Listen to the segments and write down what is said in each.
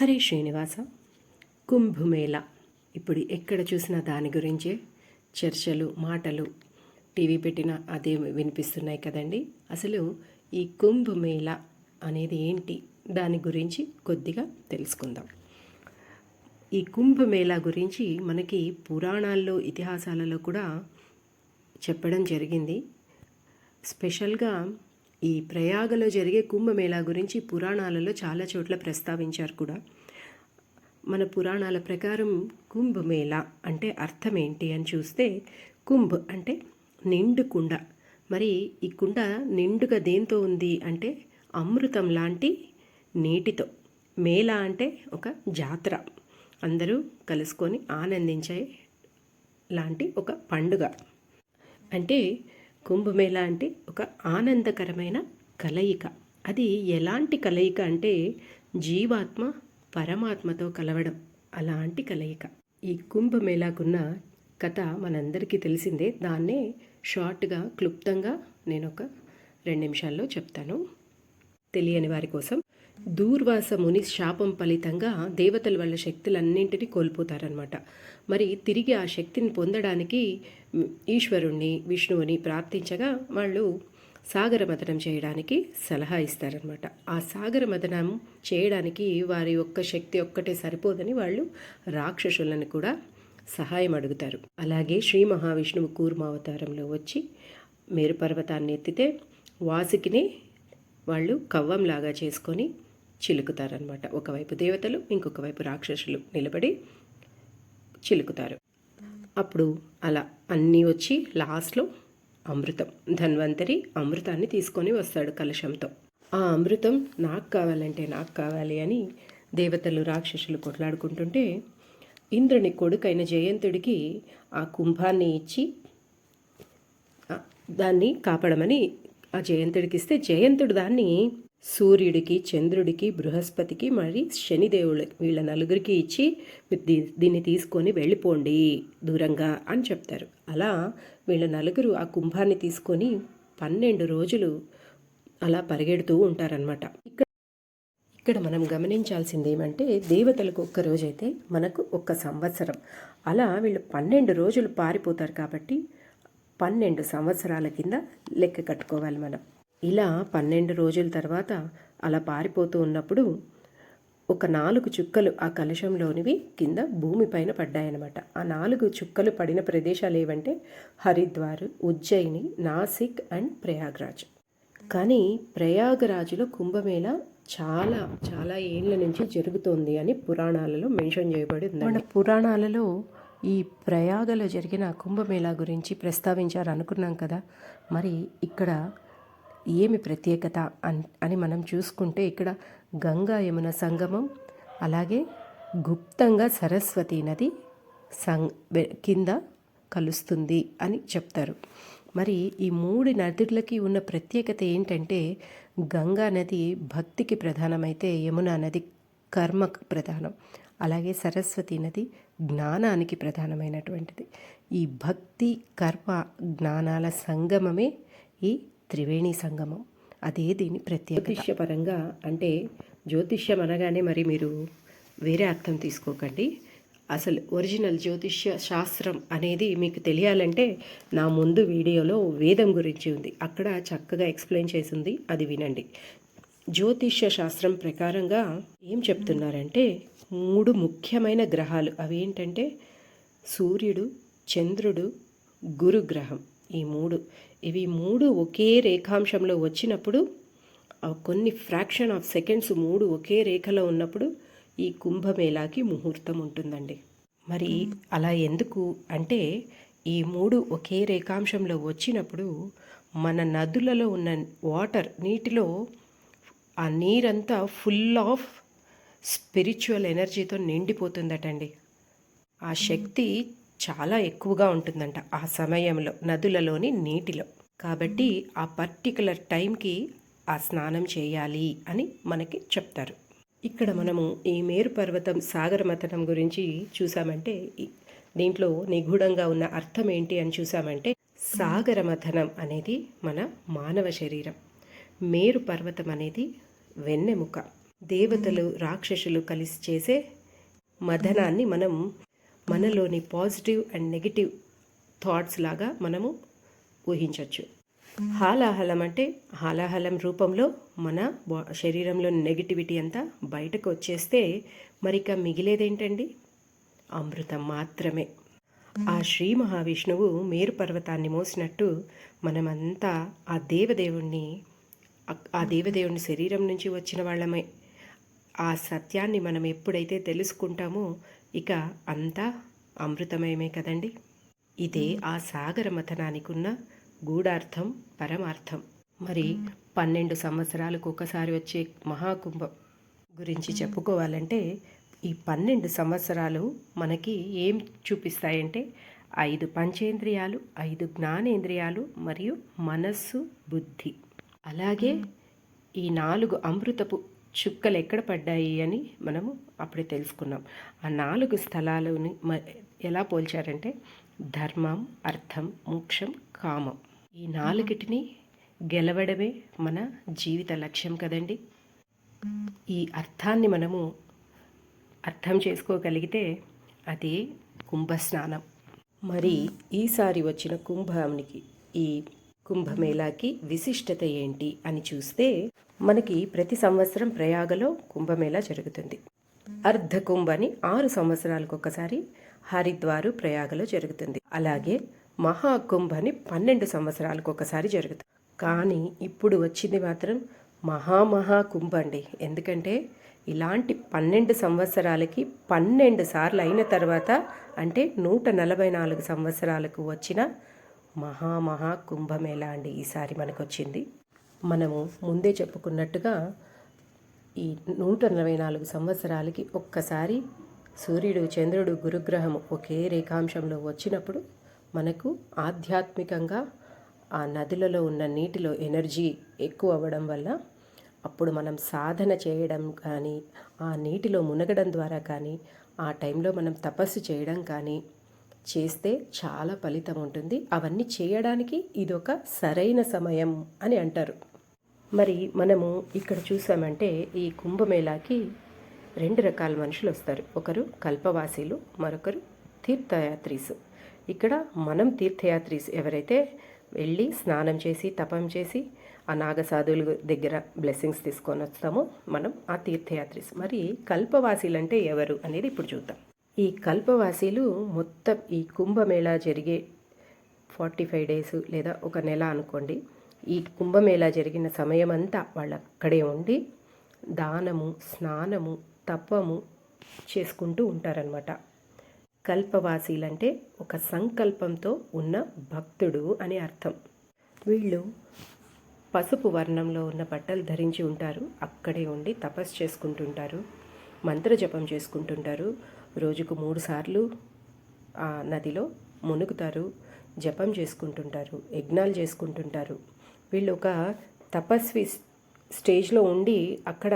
హరే శ్రీనివాస కుంభమేళ. ఇప్పుడు ఎక్కడ చూసినా దాని గురించే చర్చలు మాటలు టీవీ పెట్టిన అదే వినిపిస్తున్నాయి కదండి. అసలు ఈ కుంభమేళ అనేది ఏంటి? దాని గురించి కొద్దిగా తెలుసుకుందాం. ఈ కుంభమేళ గురించి మనకి పురాణాల్లో ఇతిహాసాలలో కూడా చెప్పడం జరిగింది. స్పెషల్గా ఈ ప్రయాగలో జరిగే కుంభమేళా గురించి పురాణాలలో చాలా చోట్ల ప్రస్తావించారు కూడా. మన పురాణాల ప్రకారం కుంభమేళా అంటే అర్థం ఏంటి అని చూస్తే కుంభ్ అంటే నిండు కుండ. మరి ఈ కుండ నిండుగా దేంతో ఉంది అంటే అమృతం లాంటి నీటితో. మేళ అంటే ఒక జాతర. అందరూ కలుసుకొని ఆనందించే లాంటి ఒక పండుగ. అంటే కుంభమేళ అంటే ఒక ఆనందకరమైన కలయిక. అది ఎలాంటి కలయిక అంటే జీవాత్మ పరమాత్మతో కలవడం అలాంటి కలయిక. ఈ కుంభమేళాకున్న కథ మనందరికీ తెలిసిందే. దాన్నే షార్ట్గా క్లుప్తంగా నేను ఒక రెండు నిమిషాల్లో చెప్తాను. తెలియని వారి కోసం దూర్వాస ముని శాపం ఫలితంగా దేవతల వాళ్ళ శక్తులన్నింటినీ కోల్పోతారనమాట మరి తిరిగి ఆ శక్తిని పొందడానికి ఈశ్వరుణ్ణి విష్ణువుని ప్రార్థించగా వాళ్ళు సాగర మథనం చేయడానికి సలహా ఇస్తారనమాట ఆ సాగర మథనం చేయడానికి వారి యొక్క శక్తి ఒక్కటే సరిపోదని వాళ్ళు రాక్షసులను కూడా సహాయం అడుగుతారు. అలాగే శ్రీ మహావిష్ణువు కూర్మావతారంలో వచ్చి మేరు పర్వతాన్ని ఎత్తితే వాసుకిని వాళ్ళు కవ్వంలాగా చేసుకొని చిలుకుతారనమాట ఒకవైపు దేవతలు ఇంకొక వైపు రాక్షసులు నిలబడి చిలుకుతారు. అప్పుడు అలా అన్నీ వచ్చి లాస్ట్లో అమృతం. ధన్వంతరి అమృతాన్ని తీసుకొని వస్తాడు కలశంతో. ఆ అమృతం నాకు కావాలంటే నాకు కావాలి అని దేవతలు రాక్షసులు కొట్లాడుకుంటుంటే ఇంద్రుని కొడుకైన జయంతుడికి ఆ కుంభాన్ని ఇచ్చి దాన్ని కాపాడమని ఆ జయంతుడికి ఇస్తే జయంతుడు దాన్ని సూర్యుడికి చంద్రుడికి బృహస్పతికి మరి శనిదేవుడు వీళ్ళ నలుగురికి ఇచ్చి దీన్ని తీసుకొని వెళ్ళిపోండి దూరంగా అని చెప్తారు. అలా వీళ్ళ నలుగురు ఆ కుంభాన్ని తీసుకొని పన్నెండు రోజులు అలా పరిగెడుతూ ఉంటారనమాట ఇక్కడ ఇక్కడ మనం గమనించాల్సింది ఏమంటే దేవతలకు ఒక్క రోజైతే మనకు ఒక్క సంవత్సరం. అలా వీళ్ళు పన్నెండు రోజులు పారిపోతారు కాబట్టి పన్నెండు సంవత్సరాల కింద లెక్క కట్టుకోవాలి మనం. ఇలా పన్నెండు రోజుల తర్వాత అలా పారిపోతూ ఉన్నప్పుడు ఒక నాలుగు చుక్కలు ఆ కలశంలోనివి కింద భూమిపైన పడ్డాయన్నమాట. ఆ నాలుగు చుక్కలు పడిన ప్రదేశాలు ఏవంటే హరిద్వార్ ఉజ్జయిని నాసిక్ అండ్ ప్రయాగ్రాజ్. కానీ ప్రయాగరాజులో కుంభమేళ చాలా చాలా ఏళ్ళ నుంచి జరుగుతోంది అని పురాణాలలో మెన్షన్ చేయబడి ఉంది మన పురాణాలలో ఈ ప్రయాగలో జరిగిన కుంభమేళా గురించి ప్రస్తావించారు అనుకున్నాం కదా. మరి ఇక్కడ ఏమి ప్రత్యేకత అని మనం చూసుకుంటే ఇక్కడ గంగా యమున సంగమం అలాగే గుప్తంగా సరస్వతి నది సం కింద కలుస్తుంది అని చెప్తారు. మరి ఈ మూడు నదులకి ఉన్న ప్రత్యేకత ఏంటంటే గంగా నది భక్తికి ప్రధానమైతే యమునా నది కర్మకు ప్రధానం అలాగే సరస్వతి నది జ్ఞానానికి ప్రధానమైనటువంటిది. ఈ భక్తి కర్మ జ్ఞానాల సంగమమే ఈ త్రివేణి సంగమం. అదే దీని ప్రత్యేకపరంగా అంటే జ్యోతిష్యం అనగానే మరి మీరు వేరే అర్థం తీసుకోకండి. అసలు ఒరిజినల్ జ్యోతిష్య శాస్త్రం అనేది మీకు తెలియాలంటే నా ముందు వీడియోలో వేదం గురించి ఉంది. అక్కడ చక్కగా ఎక్స్ప్లెయిన్ చేసింది. అది వినండి. జ్యోతిష్య శాస్త్రం ప్రకారంగా ఏం చెప్తున్నారంటే మూడు ముఖ్యమైన గ్రహాలు. అవి ఏంటంటే సూర్యుడు చంద్రుడు గురుగ్రహం. ఈ మూడు. ఇవి మూడు ఒకే రేఖాంశంలో వచ్చినప్పుడు కొన్ని ఫ్రాక్షన్ ఆఫ్ సెకండ్స్ మూడు ఒకే రేఖలో ఉన్నప్పుడు ఈ కుంభమేళాకి ముహూర్తం ఉంటుందండి. మరి అలా ఎందుకు? అంటే ఈ మూడు ఒకే రేఖాంశంలో వచ్చినప్పుడు మన నదులలో ఉన్న వాటర్ నీటిలో ఆ నీరంతా ఫుల్ ఆఫ్ స్పిరిచువల్ ఎనర్జీతో నిండిపోతుందటండి. ఆ శక్తి చాలా ఎక్కువగా ఉంటుందంట ఆ సమయంలో నదులలోని నీటిలో. కాబట్టి ఆ పర్టికులర్ టైంకి ఆ స్నానం చేయాలి అని మనకి చెప్తారు. ఇక్కడ మనము ఈ మేరు పర్వతం సాగర మథనం గురించి చూసామంటే దీంట్లో నిగూఢంగా ఉన్న అర్థం ఏంటి అని చూసామంటే సాగర మథనం అనేది మన మానవ శరీరం. మేరు పర్వతం అనేది వెన్నెముక. దేవతలు రాక్షసులు కలిసి చేసే మథనాన్ని మనం మనలోని పాజిటివ్ అండ్ నెగిటివ్ థాట్స్ లాగా మనము ఊహించవచ్చు హాలాహలం అంటే హాలాహలం రూపంలో మన శరీరంలో నెగిటివిటీ అంతా బయటకు వచ్చేస్తే మరిక మిగిలేదేంటండి? అమృతం మాత్రమే. ఆ శ్రీ మహావిష్ణువు మేరు పర్వతాన్ని మోసినట్టు మనమంతా ఆ దేవదేవుణ్ణి ఆ దేవదేవుని శరీరం నుంచి వచ్చిన వాళ్ళమే. ఆ సత్యాన్ని మనం ఎప్పుడైతే తెలుసుకుంటామో ఇక అంతా అమృతమయమే కదండి. ఇదే ఆ సాగర మథనానికి ఉన్న గూఢార్థం పరమార్థం. మరి పన్నెండు సంవత్సరాలకు ఒకసారి వచ్చే మహాకుంభం గురించి చెప్పుకోవాలంటే ఈ పన్నెండు సంవత్సరాలు మనకి ఏం చూపిస్తాయంటే ఐదు పంచేంద్రియాలు ఐదు జ్ఞానేంద్రియాలు మరియు మనస్సు బుద్ధి. అలాగే ఈ నాలుగు అమృతపు చుక్కలు ఎక్కడ పడ్డాయి అని మనము అప్పుడే తెలుసుకున్నాం. ఆ నాలుగు స్థలాలని ఎలా పోల్చారంటే ధర్మం అర్థం మోక్షం కామం. ఈ నాలుగిటిని గెలవడమే మన జీవిత లక్ష్యం కదండి. ఈ అర్థాన్ని మనము అర్థం చేసుకోగలిగితే అది కుంభస్నానం. మరి ఈసారి వచ్చిన కుంభానికి ఈ కుంభమేళాకి విశిష్టత ఏంటి అని చూస్తే మనకి ప్రతి సంవత్సరం ప్రయాగలో కుంభమేళా జరుగుతుంది. అర్ధ కుంభ అని ఆరు సంవత్సరాలకు ఒకసారి హరిద్వారు ప్రయాగలో జరుగుతుంది. అలాగే మహాకుంభ అని పన్నెండు సంవత్సరాలకు ఒకసారి జరుగుతుంది. కానీ ఇప్పుడు వచ్చింది మాత్రం మహామహా కుంభ అండి. ఎందుకంటే ఇలాంటి పన్నెండు సంవత్సరాలకి పన్నెండు సార్లు అయిన తర్వాత అంటే నూట నలభై నాలుగు సంవత్సరాలకు వచ్చిన మహామహా కుంభమేళా అండి ఈసారి మనకు వచ్చింది మనము ముందే చెప్పుకున్నట్టుగా ఈ నూట నలభై నాలుగు సంవత్సరాలకి ఒక్కసారి సూర్యుడు చంద్రుడు గురుగ్రహం ఒకే రేఖాంశంలో వచ్చినప్పుడు మనకు ఆధ్యాత్మికంగా ఆ నదులలో ఉన్న నీటిలో ఎనర్జీ ఎక్కువ అవ్వడం వల్ల అప్పుడు మనం సాధన చేయడం కానీ ఆ నీటిలో మునగడం ద్వారా కానీ ఆ టైంలో మనం తపస్సు చేయడం కానీ చేస్తే చాలా ఫలితం ఉంటుంది. అవన్నీ చేయడానికి ఇదొక సరైన సమయం అని అంటారు. మరి మనము ఇక్కడ చూసామంటే ఈ కుంభమేళాకి రెండు రకాల మనుషులు వస్తారు. ఒకరు కల్పవాసీలు మరొకరు తీర్థయాత్రీసు. ఇక్కడ మనం తీర్థయాత్రీస్ ఎవరైతే వెళ్ళి స్నానం చేసి తపం చేసి ఆ నాగసాధువుల దగ్గర బ్లెస్సింగ్స్ తీసుకొని వస్తామో మనం ఆ తీర్థయాత్రీస్. మరి కల్పవాసీలు అంటే ఎవరు అనేది ఇప్పుడు చూద్దాం. ఈ కల్పవాసీలు మొత్తం ఈ కుంభమేళా జరిగే ఫార్టీ ఫైవ్ డేస్ లేదా ఒక నెల అనుకోండి. ఈ కుంభమేళా జరిగిన సమయమంతా వాళ్ళు అక్కడే ఉండి దానము స్నానము తపము చేసుకుంటూ ఉంటారనమాట కల్పవాసీలంటే ఒక సంకల్పంతో ఉన్న భక్తుడు అని అర్థం. వీళ్ళు పసుపు వర్ణంలో ఉన్న బట్టలు ధరించి ఉంటారు. అక్కడే ఉండి తపస్సు చేసుకుంటుంటారు. మంత్రజపం చేసుకుంటుంటారు. రోజుకు మూడు సార్లు ఆ నదిలో మునుగుతారు జపం చేసుకుంటుంటారు యజ్ఞాలు చేసుకుంటుంటారు. వీళ్ళు ఒక తపస్వి స్టేజ్లో ఉండి అక్కడ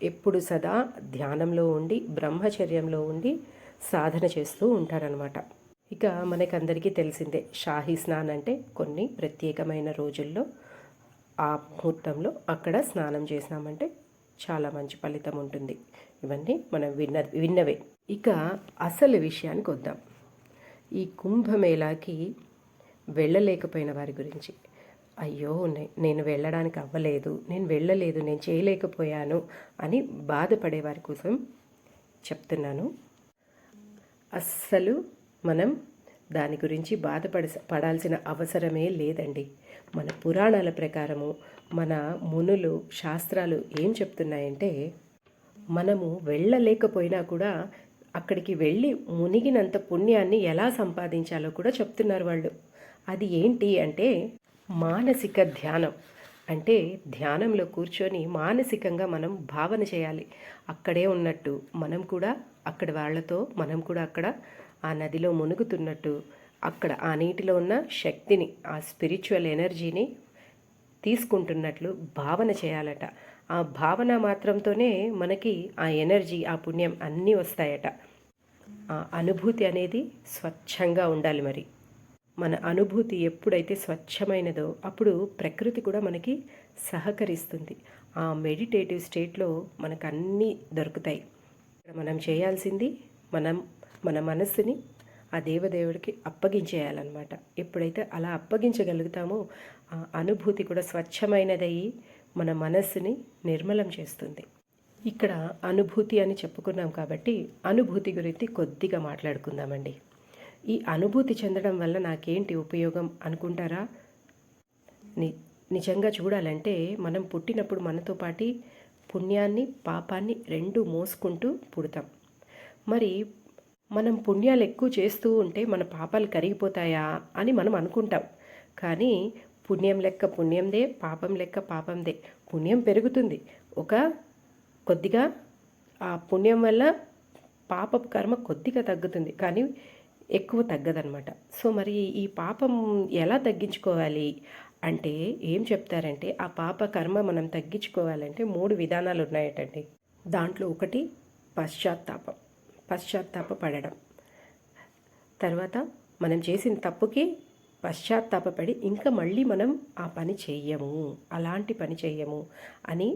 ఎప్పుడు సదా ధ్యానంలో ఉండి బ్రహ్మచర్యంలో ఉండి సాధన చేస్తూ ఉంటారనమాట ఇక మనకందరికీ తెలిసిందే షాహీ స్నాన్ అంటే కొన్ని ప్రత్యేకమైన రోజుల్లో ఆ ముహూర్తంలో అక్కడ స్నానం చేసినామంటే చాలా మంచి ఫలితం ఉంటుంది. ఇవన్నీ మనం విన్న విన్నవే. ఇక అసలు విషయానికి వద్దాం. ఈ కుంభమేళాకి వెళ్ళలేకపోయిన వారి గురించి. అయ్యో నేను వెళ్ళడానికి అవ్వలేదు. నేను వెళ్ళలేదు నేను చేయలేకపోయాను అని బాధపడే వారి కోసం చెప్తున్నాను. అస్సలు మనం దాని గురించి బాధపడ పడాల్సిన అవసరమే లేదండి. మన పురాణాల ప్రకారము మన మునులు శాస్త్రాలు ఏం చెప్తున్నాయంటే మనము వెళ్ళలేకపోయినా కూడా అక్కడికి వెళ్ళి మునిగినంత పుణ్యాన్ని ఎలా సంపాదించాలో కూడా చెప్తున్నారు వాళ్ళు. అది ఏంటి అంటే మానసిక ధ్యానం. అంటే ధ్యానంలో కూర్చొని మానసికంగా మనం భావన చేయాలి. అక్కడే ఉన్నట్టు మనం కూడా అక్కడ వాళ్ళతో మనం కూడా అక్కడ ఆ నదిలో మునుగుతున్నట్టు అక్కడ ఆ నీటిలో ఉన్న శక్తిని ఆ స్పిరిచువల్ ఎనర్జీని తీసుకుంటున్నట్లు భావన చేయాలట. ఆ భావన మాత్రంతోనే మనకి ఆ ఎనర్జీ ఆ పుణ్యం అన్నీ వస్తాయట. ఆ అనుభూతి అనేది స్వచ్ఛంగా ఉండాలి మరి. మన అనుభూతి ఎప్పుడైతే స్వచ్ఛమైనదో అప్పుడు ప్రకృతి కూడా మనకి సహకరిస్తుంది. ఆ మెడిటేటివ్ స్టేట్లో మనకు అన్నీ దొరుకుతాయి. మనం చేయాల్సింది మనం మన మనస్సుని ఆ దేవదేవుడికి అప్పగించేయాలన్నమాట. ఎప్పుడైతే అలా అప్పగించగలుగుతామో ఆ అనుభూతి కూడా స్వచ్ఛమైనదయ్యి మన మనస్సుని నిర్మలం చేస్తుంది. ఇక్కడ అనుభూతి అని చెప్పుకున్నాం కాబట్టి అనుభూతి గురించి కొద్దిగా మాట్లాడుకుందామండి. ఈ అనుభూతి చెందడం వల్ల నాకేంటి ఉపయోగం అనుకుంటారా? ని నిజంగా చూడాలంటే మనం పుట్టినప్పుడు మనతో పాటి పుణ్యాన్ని పాపాన్ని రెండు మోసుకుంటూ పుడతాం. మరి మనం పుణ్యాలు ఎక్కువ చేస్తూ ఉంటే మన పాపాలు కరిగిపోతాయా అని మనం అనుకుంటాం. కానీ పుణ్యం లెక్క పుణ్యందే పాపం లెక్క పాపందే. పుణ్యం పెరుగుతుంది. ఒక కొద్దిగా ఆ పుణ్యం వల్ల పాప కర్మ కొద్దిగా తగ్గుతుంది. కానీ ఎక్కువ తగ్గదనమాట సో మరి ఈ పాపం ఎలా తగ్గించుకోవాలి? అంటే ఏం చెప్తారంటే ఆ పాప కర్మ మనం తగ్గించుకోవాలంటే మూడు విధానాలు ఉన్నాయటండి దాంట్లో ఒకటి పశ్చాత్తాపం. పశ్చాత్తాప పడడం తర్వాత మనం చేసిన తప్పుకి పశ్చాత్తాపపడి ఇంకా మళ్ళీ మనం ఆ పని చెయ్యము అలాంటి పని చెయ్యము అని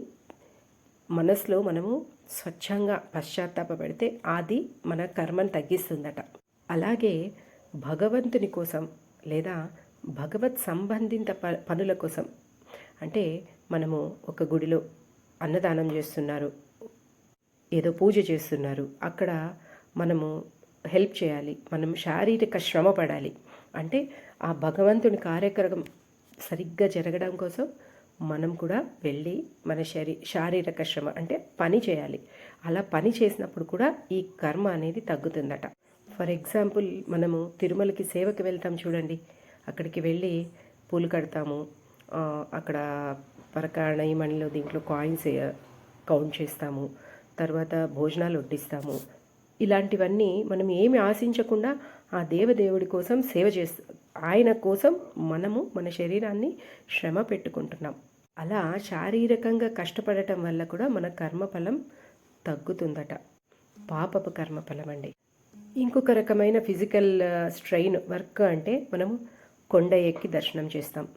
మనసులో మనము స్వచ్ఛంగా పశ్చాత్తాపడితే అది మన కర్మను తగ్గిస్తుందట. అలాగే భగవంతుని కోసం లేదా భగవత్ సంబంధిత ప పనుల కోసం అంటే మనము ఒక గుడిలో అన్నదానం చేస్తున్నారు. ఏదో పూజ చేస్తున్నారు. అక్కడ మనము హెల్ప్ చేయాలి. మనం శారీరక శ్రమ పడాలి. అంటే ఆ భగవంతుని కార్యక్రమం సరిగ్గా జరగడం కోసం మనం కూడా వెళ్ళి మన శరీ శారీరక శ్రమ అంటే పని చేయాలి. అలా పని చేసినప్పుడు కూడా ఈ కర్మ అనేది తగ్గుతుందట. ఫర్ ఎగ్జాంపుల్ మనము తిరుమలకి సేవకి వెళ్తాం చూడండి. అక్కడికి వెళ్ళి పూలు కడతాము. అక్కడ పరకాణి మణిలో దీంట్లో కాయిన్స్ కౌంట్ చేస్తాము. తర్వాత భోజనాలు వడ్డిస్తాము. ఇలాంటివన్నీ మనం ఏమి ఆశించకుండా ఆ దేవదేవుడి కోసం సేవ చేస్తూ ఆయన కోసం మనము మన శరీరాన్ని శ్రమ పెట్టుకుంటున్నాం. అలా శారీరకంగా కష్టపడటం వల్ల కూడా మన కర్మఫలం తగ్గుతుందట. పాపపు కర్మఫలం అండి. ఇంకొక రకమైన ఫిజికల్ స్ట్రెయిన్ వర్క్ అంటే మనము కొండ ఎక్కి దర్శనం చేస్తాం.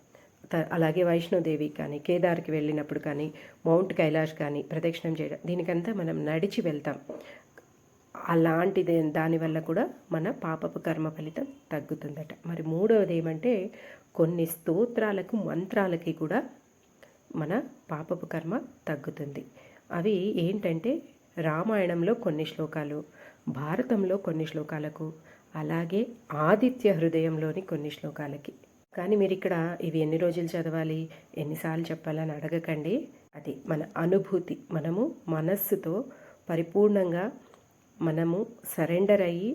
అలాగే వైష్ణోదేవి కానీ కేదార్కి వెళ్ళినప్పుడు కానీ మౌంట్ కైలాష్ కానీ ప్రదక్షిణం చేయడం దీనికంతా మనం నడిచి వెళ్తాం. అలాంటిది దానివల్ల కూడా మన పాపపు కర్మ ఫలితం తగ్గుతుందట. మరి మూడవది ఏమంటే కొన్ని స్తోత్రాలకు మంత్రాలకి కూడా మన పాపపు కర్మ తగ్గుతుంది. అవి ఏంటంటే రామాయణంలో కొన్ని శ్లోకాలు భారతంలో కొన్ని శ్లోకాలకు అలాగే ఆదిత్య హృదయంలోని కొన్ని శ్లోకాలకి. కానీ మీరు ఇక్కడ ఇవి ఎన్ని రోజులు చదవాలి ఎన్నిసార్లు చెప్పాలని అడగకండి. అది మన అనుభూతి. మనము మనస్సుతో పరిపూర్ణంగా మనము సరెండర్ అయ్యి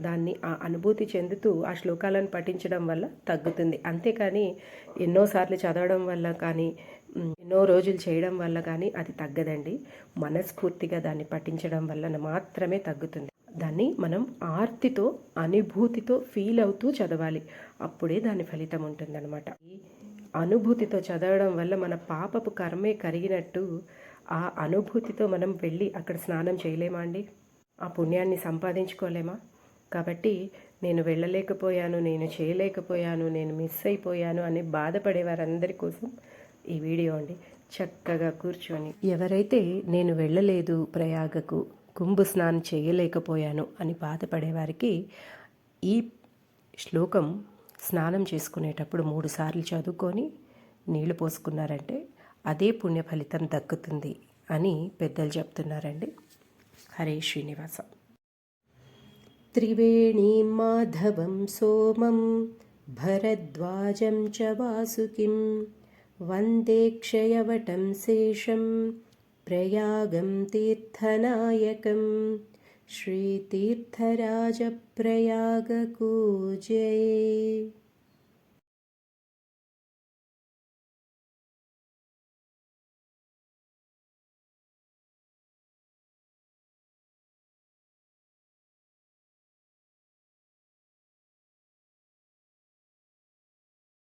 దాన్ని ఆ అనుభూతి చెందుతూ ఆ శ్లోకాలను పఠించడం వల్ల తగ్గుతుంది. అంతేకాని ఎన్నోసార్లు చదవడం వల్ల కానీ ఎన్నో రోజులు చేయడం వల్ల కానీ అది తగ్గదండి. మనస్ఫూర్తిగా దాన్ని పఠించడం వల్ల మాత్రమే తగ్గుతుంది. దాన్ని మనం ఆర్తితో అనుభూతితో ఫీల్ అవుతూ చదవాలి. అప్పుడే దాని ఫలితం ఉంటుందన్నమాట. అనుభూతితో చదవడం వల్ల మన పాపపు కర్మే కరిగినట్టు ఆ అనుభూతితో మనం వెళ్ళి అక్కడ స్నానం చేయలేమా అండి? ఆ పుణ్యాన్ని సంపాదించుకోలేమా? కాబట్టి నేను వెళ్ళలేకపోయాను నేను చేయలేకపోయాను నేను మిస్ అయిపోయాను అని బాధపడే వారందరి కోసం ఈ వీడియో అండి. చక్కగా కూర్చొని ఎవరైతే నేను వెళ్ళలేదు ప్రయాగకు కుంభ స్నానం చేయలేకపోయాను అని బాధపడేవారికి ఈ శ్లోకం స్నానం చేసుకునేటప్పుడు మూడుసార్లు చదువుకొని నీళ్ళు పోసుకున్నారంటే అదే పుణ్య ఫలితం దక్కుతుంది అని పెద్దలు చెప్తున్నారండి. హరే శ్రీనివాస. త్రివేణీం మాధవం సోమం భరద్వాజం చ వాసుకిం వందే క్షయవటం శేషం प्रयागं तीर्थनायकं श्रीतीर्थराजप्रयागकूजये